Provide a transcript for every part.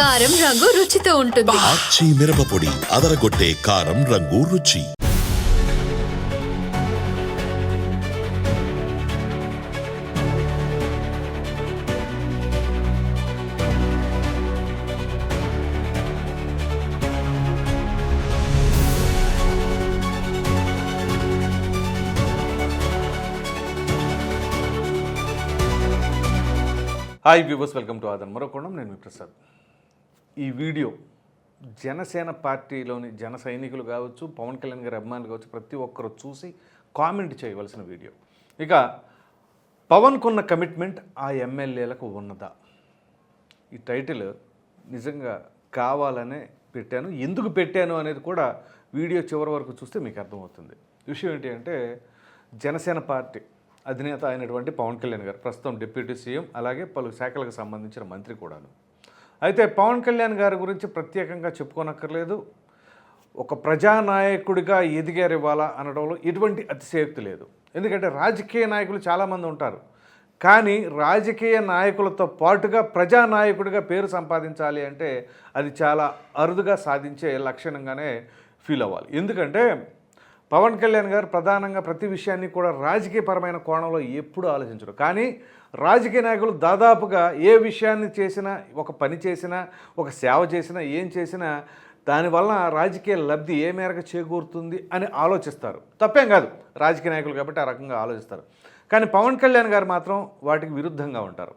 కారం రంగు రుచితో ఉంటుంది. ఆచి మిరపపొడి అదరగొట్టే కారం రంగు రుచి. హాయ్ వ్యూవర్స్ వెల్కమ్ టు ఆదన్ మరొకోణం నేను మీ ప్రసాద్. ఈ వీడియో జనసేన పార్టీలోని జన సైనికులు కావచ్చు పవన్ కళ్యాణ్ గారి అభిమానులు కావచ్చు ప్రతి ఒక్కరు చూసి కామెంట్ చేయవలసిన వీడియో. ఇక పవన్కున్న కమిట్మెంట్ ఆ ఎమ్మెల్యేలకు ఉన్నదా? ఈ టైటిల్ నిజంగా కావాలనే పెట్టాను. ఎందుకు పెట్టాను అనేది కూడా వీడియో చివరి వరకు చూస్తే మీకు అర్థమవుతుంది. విషయం ఏంటి అంటే జనసేన పార్టీ అధినేత అయినటువంటి పవన్ కళ్యాణ్ గారు ప్రస్తుతం డిప్యూటీ సీఎం అలాగే పలు శాఖలకు సంబంధించిన మంత్రి కూడాను అయితే పవన్ కళ్యాణ్ గారి గురించి ప్రత్యేకంగా చెప్పుకోనక్కర్లేదు. ఒక ప్రజానాయకుడిగా ఎదిగారు ఇవ్వాలా అనడంలో ఎటువంటి అతిశయోక్తి లేదు. ఎందుకంటే రాజకీయ నాయకులు చాలామంది ఉంటారు. కానీ రాజకీయ నాయకులతో పాటుగా ప్రజానాయకుడిగా పేరు సంపాదించాలి అంటే అది చాలా అరుదుగా సాధించే లక్షణంగానే ఫీల్ అవ్వాలి. ఎందుకంటే పవన్ కళ్యాణ్ గారు ప్రధానంగా ప్రతి విషయాన్ని కూడా రాజకీయపరమైన కోణంలో ఎప్పుడూ ఆలోచించరు. కానీ రాజకీయ నాయకులు దాదాపుగా ఏ విషయాన్ని చేసినా ఒక పని చేసినా ఒక సేవ చేసినా ఏం చేసినా దానివల్ల రాజకీయ లబ్ధి ఏ మేరకు చేకూరుతుంది అని ఆలోచిస్తారు. తప్పేం కాదు. రాజకీయ నాయకులు కాబట్టి ఆ రకంగా ఆలోచిస్తారు. కానీ పవన్ కళ్యాణ్ గారు మాత్రం వాటికి విరుద్ధంగా ఉంటారు.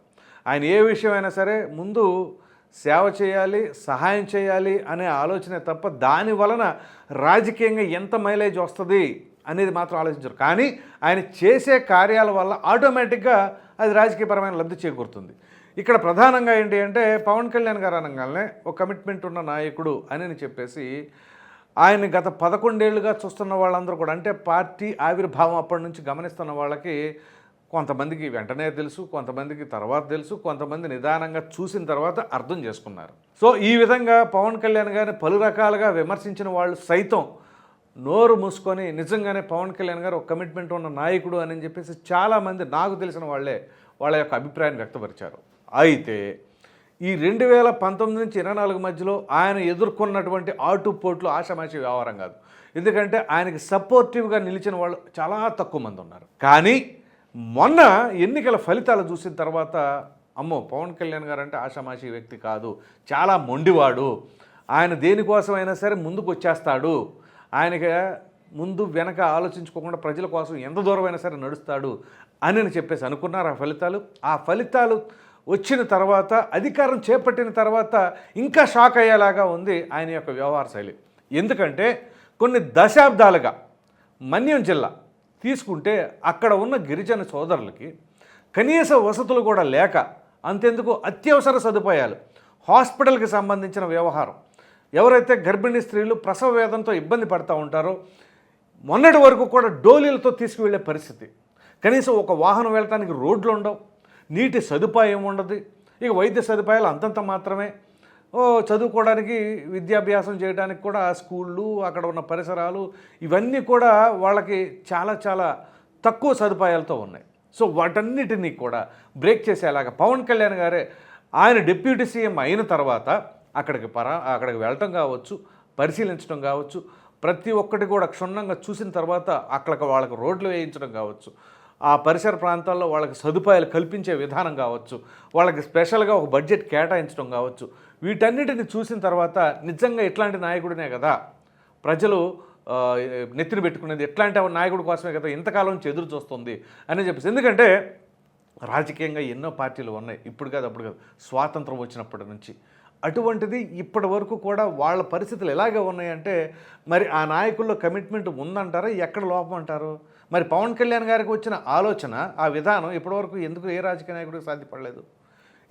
ఆయన ఏ విషయమైనా సరే ముందు సేవ చేయాలి సహాయం చేయాలి అనే ఆలోచనే తప్ప దాని వలన రాజకీయంగా ఎంత మైలేజ్ వస్తుంది అనేది మాత్రం ఆలోచించరు. కానీ ఆయన చేసే కార్యాల వల్ల ఆటోమేటిక్గా అది రాజకీయపరమైన లబ్ధి చేకూరుతుంది. ఇక్కడ ప్రధానంగా ఏంటి అంటే పవన్ కళ్యాణ్ గారు అనగానే ఒక కమిట్మెంట్ ఉన్న నాయకుడు అని చెప్పేసి ఆయన గత పదకొండేళ్ళుగా చూస్తున్న వాళ్ళందరూ కూడా అంటే పార్టీ ఆవిర్భావం అప్పటి నుంచి గమనిస్తున్న వాళ్ళకి కొంతమందికి వెంటనే తెలుసు కొంతమందికి తర్వాత తెలుసు కొంతమంది నిదానంగా చూసిన తర్వాత అర్థం చేసుకున్నారు. సో ఈ విధంగా పవన్ కళ్యాణ్ గారిని పలు రకాలుగా విమర్శించిన వాళ్ళు సైతం నోరు మూసుకొని నిజంగానే పవన్ కళ్యాణ్ గారు ఒక కమిట్మెంట్ ఉన్న నాయకుడు అని చెప్పేసి చాలామంది నాకు తెలిసిన వాళ్ళే వాళ్ళ యొక్క అభిప్రాయాన్ని వ్యక్తపరిచారు. అయితే ఈ రెండు వేల పంతొమ్మిది నుంచి ఇరవై నాలుగు మధ్యలో ఆయన ఎదుర్కొన్నటువంటి ఆటుపోట్లు ఆశమాషి వ్యవహారం కాదు. ఎందుకంటే ఆయనకి సపోర్టివ్గా నిలిచిన వాళ్ళు చాలా తక్కువ మంది ఉన్నారు. కానీ మొన్న ఎన్నికల ఫలితాలు చూసిన తర్వాత అమ్మో పవన్ కళ్యాణ్ గారు అంటే ఆషామాషి వ్యక్తి కాదు చాలా మొండివాడు. ఆయన దేనికోసమైనా సరే ముందుకు వచ్చేస్తాడు ఆయనకి ముందు వెనక ఆలోచించుకోకుండా ప్రజల కోసం ఎంత దూరమైనా సరే నడుస్తాడు అని అని చెప్పేసి అనుకున్నారు ఆ ఫలితాలు. ఆ ఫలితాలు వచ్చిన తర్వాత అధికారం చేపట్టిన తర్వాత ఇంకా షాక్ అయ్యేలాగా ఉంది ఆయన యొక్క వ్యవహార శైలి. ఎందుకంటే కొన్ని దశాబ్దాలుగా మన్యం జిల్లా తీసుకుంటే అక్కడ ఉన్న గిరిజన సోదరులకి కనీస వసతులు కూడా లేక అంతెందుకు అత్యవసర సదుపాయాలు. హాస్పిటల్కి సంబంధించిన వ్యవహారం. ఎవరైతే గర్భిణీ స్త్రీలు ప్రసవ వేదంతో ఇబ్బంది పడుతూ ఉంటారో మొన్నటి వరకు కూడా డోలీలతో తీసుకువెళ్ళే పరిస్థితి. కనీసం ఒక వాహనం వెళ్ళటానికి రోడ్లు ఉండవు. నీటి సదుపాయం ఉండదు. ఇక వైద్య సదుపాయాలు అంతంత మాత్రమే. చదువుకోవడానికి విద్యాభ్యాసం చేయడానికి కూడా స్కూళ్ళు అక్కడ ఉన్న పరిసరాలు ఇవన్నీ కూడా వాళ్ళకి చాలా చాలా తక్కువ సదుపాయాలతో ఉన్నాయి. సో వాటన్నిటినీ కూడా బ్రేక్ చేసేలాగా పవన్ కళ్యాణ్ గారే ఆయన డిప్యూటీ సీఎం అయిన తర్వాత అక్కడికి పరా అక్కడికి వెళ్ళటం కావచ్చు పరిశీలించడం కావచ్చు ప్రతి ఒక్కటి కూడా క్షుణ్ణంగా చూసిన తర్వాత అక్కడికి వాళ్ళకి రోడ్లు వేయించడం కావచ్చు ఆ పరిసర ప్రాంతాల్లో వాళ్ళకి సదుపాయాలు కల్పించే విధానం కావచ్చు వాళ్ళకి స్పెషల్గా ఒక బడ్జెట్ కేటాయించడం కావచ్చు వీటన్నిటిని చూసిన తర్వాత నిజంగా ఇట్లాంటి నాయకుడినే కదా. ప్రజలు నెత్తిన పెట్టుకునేది ఎట్లాంటి నాయకుడి కోసమే కదా ఇంతకాలం ఎదురు చూస్తుంది అని చెప్పేసి. ఎందుకంటే రాజకీయంగా ఎన్నో పార్టీలు ఉన్నాయి ఇప్పుడు కాదు అప్పుడు కాదు స్వాతంత్రం వచ్చినప్పటి నుంచి. అటువంటిది ఇప్పటి వరకు కూడా వాళ్ళ పరిస్థితులు ఎలాగే ఉన్నాయంటే మరి ఆ నాయకుల్లో కమిట్మెంట్ ఉందంటారా? ఎక్కడ లోపం అంటారు? మరి పవన్ కళ్యాణ్ గారికి వచ్చిన ఆలోచన ఆ విధానం ఇప్పటివరకు ఎందుకు ఏ రాజకీయ నాయకుడికి సాధ్యపడలేదు?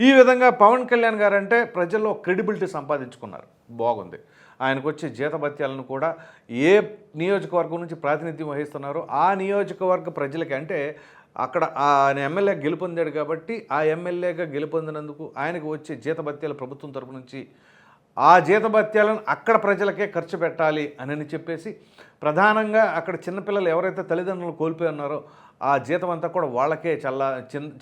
ఈ విధంగా పవన్ కళ్యాణ్ గారు అంటే ప్రజల్లో క్రెడిబిలిటీ సంపాదించుకున్నారు. బాగుంది. ఆయనకు వచ్చే జీతభత్యాలను కూడా ఏ నియోజకవర్గం నుంచి ప్రాతినిధ్యం వహిస్తున్నారో ఆ నియోజకవర్గ ప్రజలకి అంటే అక్కడ ఆయన ఎమ్మెల్యే గెలుపొందాడు కాబట్టి ఆ ఎమ్మెల్యేగా గెలుపొందినందుకు ఆయనకు వచ్చే జీతభత్యాలు ప్రభుత్వం తరపు నుంచి ఆ జీతభత్యాలను అక్కడ ప్రజలకే ఖర్చు పెట్టాలి అని చెప్పేసి ప్రధానంగా అక్కడ చిన్నపిల్లలు ఎవరైతే తల్లిదండ్రులు కోల్పోయి ఉన్నారో ఆ జీతం అంతా కూడా వాళ్ళకే చల్ల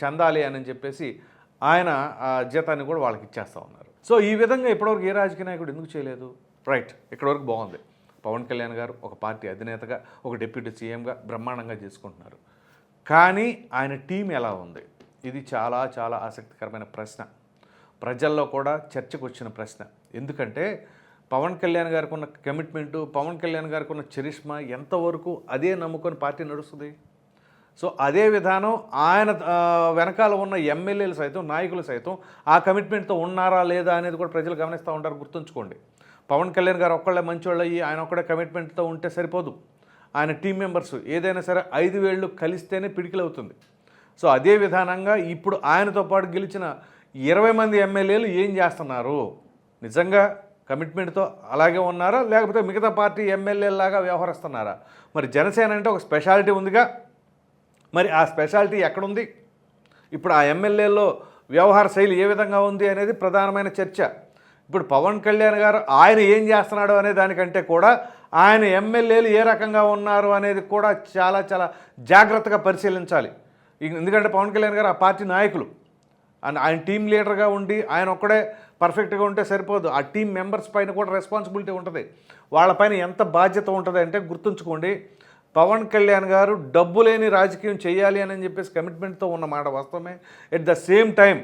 చెందాలి అని చెప్పేసి ఆయన ఆ జీతాన్ని కూడా వాళ్ళకి ఇచ్చేస్తూ ఉన్నారు. సో ఈ విధంగా ఇప్పటివరకు ఏ రాజకీయ నాయకుడు ఎందుకు చేయలేదు? రైట్ ఇక్కడివరకు బాగుంది. పవన్ కళ్యాణ్ గారు ఒక పార్టీ అధినేతగా ఒక డిప్యూటీ సీఎంగా బ్రహ్మాండంగా చేసుకుంటున్నారు. కానీ ఆయన టీం ఎలా ఉంది? ఇది చాలా చాలా ఆసక్తికరమైన ప్రశ్న. ప్రజల్లో కూడా చర్చకు వచ్చిన ప్రశ్న. ఎందుకంటే పవన్ కళ్యాణ్ గారికి ఉన్న కమిట్మెంటు పవన్ కళ్యాణ్ గారికి ఉన్న చరిష్మా ఎంతవరకు అదే నమ్ముకొని పార్టీ నడుస్తుంది? సో అదే విధానం ఆయన వెనకాల ఉన్న ఎమ్మెల్యేలు సైతం నాయకులు సైతం ఆ కమిట్మెంట్తో ఉన్నారా లేదా అనేది కూడా ప్రజలు గమనిస్తూ ఉంటారు. గుర్తుంచుకోండి. పవన్ కళ్యాణ్ గారు ఒక్కళ్ళే మంచివాళ్ళు అయ్యి ఆయన ఒక్కడే కమిట్మెంట్తో ఉంటే సరిపోదు. ఆయన టీం మెంబర్స్ ఏదైనా సరే ఐదు వేళ్ళు కలిస్తేనే పిడికిలవుతుంది. సో అదే విధానంగా ఇప్పుడు ఆయనతో పాటు గెలిచిన ఇరవై మంది ఎమ్మెల్యేలు ఏం చేస్తున్నారు? నిజంగా కమిట్మెంట్తో అలాగే ఉన్నారా? లేకపోతే మిగతా పార్టీ ఎమ్మెల్యేలాగా వ్యవహరిస్తున్నారా? మరి జనసేన అంటే ఒక స్పెషాలిటీ ఉందిగా. మరి ఆ స్పెషాలిటీ ఎక్కడుంది? ఇప్పుడు ఆ ఎమ్మెల్యేలో వ్యవహార శైలి ఏ విధంగా ఉంది అనేది ప్రధానమైన చర్చ. ఇప్పుడు పవన్ కళ్యాణ్ గారు ఆయన ఏం చేస్తున్నాడు అనే దానికంటే కూడా ఆయన ఎమ్మెల్యేలు ఏ రకంగా ఉన్నారు అనేది కూడా చాలా చాలా జాగ్రత్తగా పరిశీలించాలి. ఎందుకంటే పవన్ కళ్యాణ్ గారు ఆ పార్టీ నాయకులు. అండ్ ఆయన టీం లీడర్గా ఉండి ఆయన ఒక్కడే పర్ఫెక్ట్గా ఉంటే సరిపోదు. ఆ టీం మెంబర్స్ పైన కూడా రెస్పాన్సిబిలిటీ ఉంటుంది. వాళ్ళపైన ఎంత బాధ్యత ఉంటుంది అంటే గుర్తుంచుకోండి పవన్ కళ్యాణ్ గారు డబ్బు లేని రాజకీయం చేయాలి అని చెప్పేసి కమిట్మెంట్తో ఉన్న మాట వాస్తవమే. ఎట్ ద సేమ్ టైం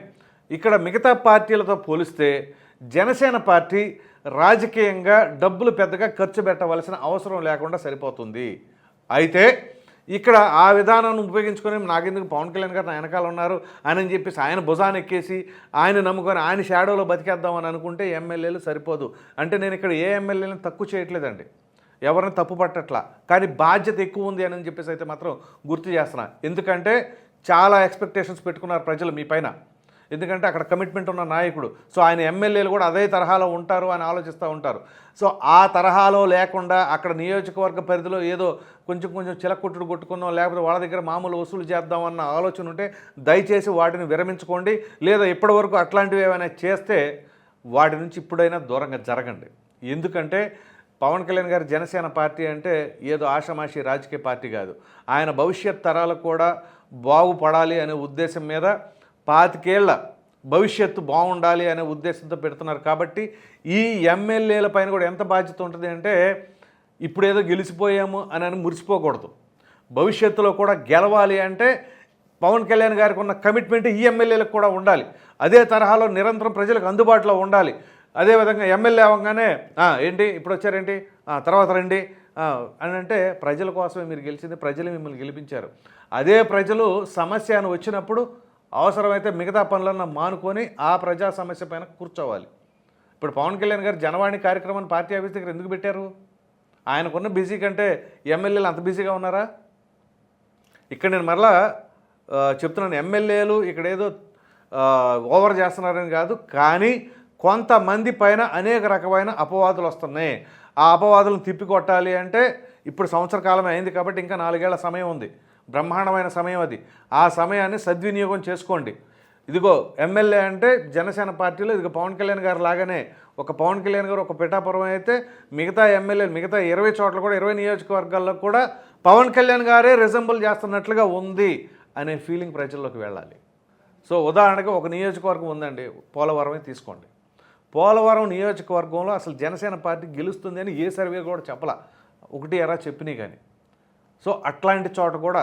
ఇక్కడ మిగతా పార్టీలతో పోలిస్తే జనసేన పార్టీ రాజకీయంగా డబ్బులు పెద్దగా ఖర్చు పెట్టవలసిన అవసరం లేకుండా సరిపోతుంది. అయితే ఇక్కడ ఆ విధానాన్ని ఉపయోగించుకొని నాకెందుకు పవన్ కళ్యాణ్ గారు నా వెనకాల ఉన్నారు అని చెప్పేసి ఆయన భుజాన్ని ఎక్కేసి ఆయన నమ్ముకొని ఆయన షాడోలో బతికేద్దామని అనుకుంటే ఎమ్మెల్యేలు సరిపోదు. అంటే నేను ఇక్కడ ఏ ఎమ్మెల్యేలను తక్కువ చేయట్లేదండి. ఎవరిని తప్పు పట్టట్లా. కానీ బాధ్యత ఎక్కువ ఉంది అని చెప్పేసి అయితే మాత్రం గుర్తు చేస్తున్నా. ఎందుకంటే చాలా ఎక్స్పెక్టేషన్స్ పెట్టుకున్నారు ప్రజలు మీ పైన. ఎందుకంటే అక్కడ కమిట్మెంట్ ఉన్న నాయకుడు. సో ఆయన ఎమ్మెల్యేలు కూడా అదే తరహాలో ఉంటారు అని ఆలోచిస్తూ ఉంటారు. సో ఆ తరహాలో లేకుండా అక్కడ నియోజకవర్గ పరిధిలో ఏదో కొంచెం కొంచెం చిలకొట్టుడు కొట్టుకుందాం లేకపోతే వాళ్ళ దగ్గర మామూలు వసూలు చేద్దాం అన్న ఆలోచన ఉంటే దయచేసి వాటిని విరమించుకోండి. లేదా ఇప్పటివరకు అట్లాంటివి ఏమైనా చేస్తే వాటి నుంచి ఇప్పుడైనా దూరంగా జరగండి. ఎందుకంటే పవన్ కళ్యాణ్ గారి జనసేన పార్టీ అంటే ఏదో ఆషమాషి రాజకీయ పార్టీ కాదు. ఆయన భవిష్యత్ తరాలకు కూడా బాగుపడాలి అనే ఉద్దేశం మీద పాతికేళ్ళ భవిష్యత్తు బాగుండాలి అనే ఉద్దేశంతో పెడుతున్నారు. కాబట్టి ఈ ఎమ్మెల్యేల పైన కూడా ఎంత బాధ్యత ఉంటుంది అంటే ఇప్పుడు ఏదో గెలిచిపోయాము అని అని మురిసిపోకూడదు. భవిష్యత్తులో కూడా గెలవాలి అంటే పవన్ కళ్యాణ్ గారికి ఉన్న కమిట్మెంట్ ఈ ఎమ్మెల్యేలకు కూడా ఉండాలి. అదే తరహాలో నిరంతరం ప్రజలకు అందుబాటులో ఉండాలి. అదేవిధంగా ఎమ్మెల్యే అవ్వగానే ఏంటి? ఇప్పుడు వచ్చారేంటి? తర్వాత రండి. అని అంటే ప్రజల కోసమే మీరు గెలిచింది ప్రజలు మిమ్మల్ని గెలిపించారు. అదే ప్రజలు సమస్య అని వచ్చినప్పుడు అవసరమైతే మిగతా పనులన్నా మానుకొని ఆ ప్రజా సమస్య పైన కూర్చోవాలి. ఇప్పుడు పవన్ కళ్యాణ్ గారు జనవాణి కార్యక్రమాన్ని పార్టీ ఆఫీస్ దగ్గర ఎందుకు పెట్టారు? ఆయనకున్న బిజీ కంటే ఎమ్మెల్యేలు అంత బిజీగా ఉన్నారా? ఇక్కడ నేను మరలా చెప్తున్నాను ఎమ్మెల్యేలు ఇక్కడ ఏదో ఓవర్ చేస్తున్నారని కాదు కానీ కొంతమంది పైన అనేక రకమైన అపవాదులు వస్తున్నాయి. ఆ అపవాదులను తిప్పికొట్టాలి అంటే ఇప్పుడు సంవత్సర కాలం అయింది కాబట్టి ఇంకా నాలుగేళ్ళ సమయం ఉంది. బ్రహ్మాండమైన సమయం అది. ఆ సమయాన్ని సద్వినియోగం చేసుకోండి. ఇదిగో ఎమ్మెల్యే అంటే జనసేన పార్టీలో ఇదిగో పవన్ కళ్యాణ్ గారు లాగానే ఒక పవన్ కళ్యాణ్ గారు ఒక పిఠాపురం అయితే మిగతా ఎమ్మెల్యేలు మిగతా ఇరవై చోట్ల కూడా ఇరవై నియోజకవర్గాల్లో కూడా పవన్ కళ్యాణ్ గారే రిజంబుల్ చేస్తున్నట్లుగా ఉంది అనే ఫీలింగ్ ప్రజల్లోకి వెళ్ళాలి. సో ఉదాహరణకు ఒక నియోజకవర్గం ఉందండి పోలవరమే తీసుకోండి. పోలవరం నియోజకవర్గంలో అసలు జనసేన పార్టీ గెలుస్తుంది అని ఏ సర్వే కూడా చెప్పలా. ఒకటి ఎరా చెప్పినాయి కానీ. సో అట్లాంటి చోట కూడా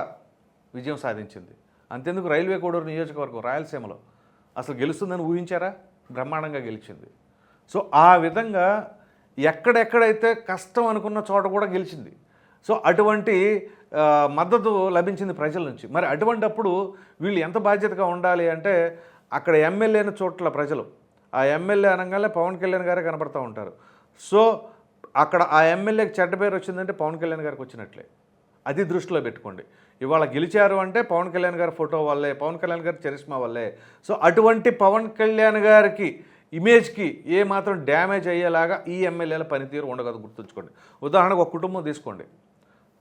విజయం సాధించింది. అంతెందుకు రైల్వే కోడూరు నియోజకవర్గం రాయలసీమలో అసలు గెలుస్తుందని ఊహించారా? బ్రహ్మాండంగా గెలిచింది. సో ఆ విధంగా ఎక్కడెక్కడైతే కష్టం అనుకున్న చోట కూడా గెలిచింది. సో అటువంటి మద్దతు లభించింది ప్రజల నుంచి. మరి అటువంటప్పుడు వీళ్ళు ఎంత బాధ్యతగా ఉండాలి అంటే అక్కడ ఎమ్మెల్యేని చోట్ల ప్రజలు ఆ ఎమ్మెల్యే అనగానే పవన్ కళ్యాణ్ గారే కనపడుతూ ఉంటారు. సో అక్కడ ఆ ఎమ్మెల్యేకి చెడ్డ పేరు వచ్చిందంటే పవన్ కళ్యాణ్ గారికి వచ్చినట్లే. అది దృష్టిలో పెట్టుకోండి. ఇవాళ గెలిచారు అంటే పవన్ కళ్యాణ్ గారి ఫోటో వల్లే పవన్ కళ్యాణ్ గారి చరిష్మా వల్లే. సో అటువంటి పవన్ కళ్యాణ్ గారికి ఇమేజ్కి ఏ మాత్రం డ్యామేజ్ అయ్యేలాగా ఈ ఎమ్మెల్యేల పనితీరు ఉండగదు గుర్తుంచుకోండి. ఉదాహరణకు ఒక కుటుంబం తీసుకోండి.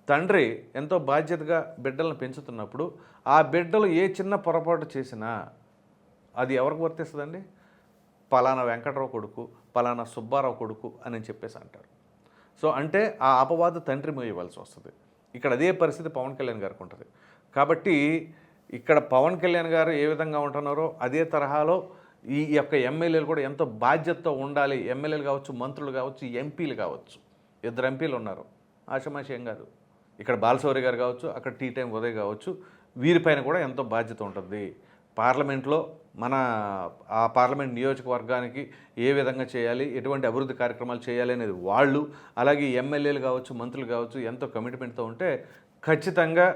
తండ్రి ఎంతో బాధ్యతగా బిడ్డలను పెంచుతున్నప్పుడు ఆ బిడ్డలు ఏ చిన్న పొరపాటు చేసినా అది ఎవరికి వర్తిస్తుందండి? పలానా వెంకటరావు కొడుకు పలానా సుబ్బారావు కొడుకు అని చెప్పేసి అంటారు. సో అంటే ఆ అపవాదు తండ్రి మోయవలసి వస్తుంది. ఇక్కడ అదే పరిస్థితి పవన్ కళ్యాణ్ గారికి ఉంటుంది. కాబట్టి ఇక్కడ పవన్ కళ్యాణ్ గారు ఏ విధంగా ఉంటున్నారో అదే తరహాలో ఈ యొక్క ఎమ్మెల్యేలు కూడా ఎంతో బాధ్యతతో ఉండాలి. ఎమ్మెల్యేలు కావచ్చు మంత్రులు కావచ్చు ఎంపీలు కావచ్చు. ఇద్దరు ఎంపీలు ఉన్నారు. ఆషమాషి ఏం కాదు. ఇక్కడ బాలశౌరి గారు కావచ్చు అక్కడ టీ టైం ఉదయ్ కావచ్చు వీరిపైన కూడా ఎంతో బాధ్యత ఉంటుంది. పార్లమెంట్లో మన ఆ పార్లమెంట్ నియోజకవర్గానికి ఏ విధంగా చేయాలి ఎటువంటి అభివృద్ధి కార్యక్రమాలు చేయాలి అనేది వాళ్ళు అలాగే ఎమ్మెల్యేలు కావచ్చు మంత్రులు కావచ్చు ఎంతో కమిట్మెంట్తో ఉంటే ఖచ్చితంగా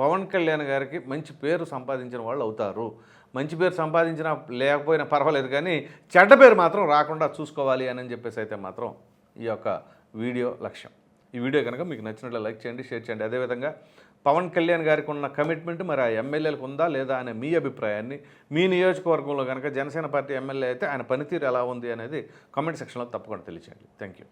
పవన్ కళ్యాణ్ గారికి మంచి పేరు సంపాదించిన వాళ్ళు అవుతారు. మంచి పేరు సంపాదించినా లేకపోయినా పర్వాలేదు కానీ చెడ్డ పేరు మాత్రం రాకుండా చూసుకోవాలి అని చెప్పేసి అయితే మాత్రం ఈ యొక్క వీడియో లక్ష్యం. ఈ వీడియో కనుక మీకు నచ్చినట్లు లైక్ చేయండి షేర్ చేయండి. అదేవిధంగా పవన్ కళ్యాణ్ గారికి ఉన్న కమిట్మెంట్ మరి ఆ ఎమ్మెల్యేలకు ఉందా లేదా అనే మీ అభిప్రాయాన్ని మీ నియోజకవర్గంలో కనుక జనసేన పార్టీ ఎమ్మెల్యే అయితే ఆయన పనితీరు ఎలా ఉంది అనేది కామెంట్ సెక్షన్లో తప్పకుండా తెలియచేయండి. Thank you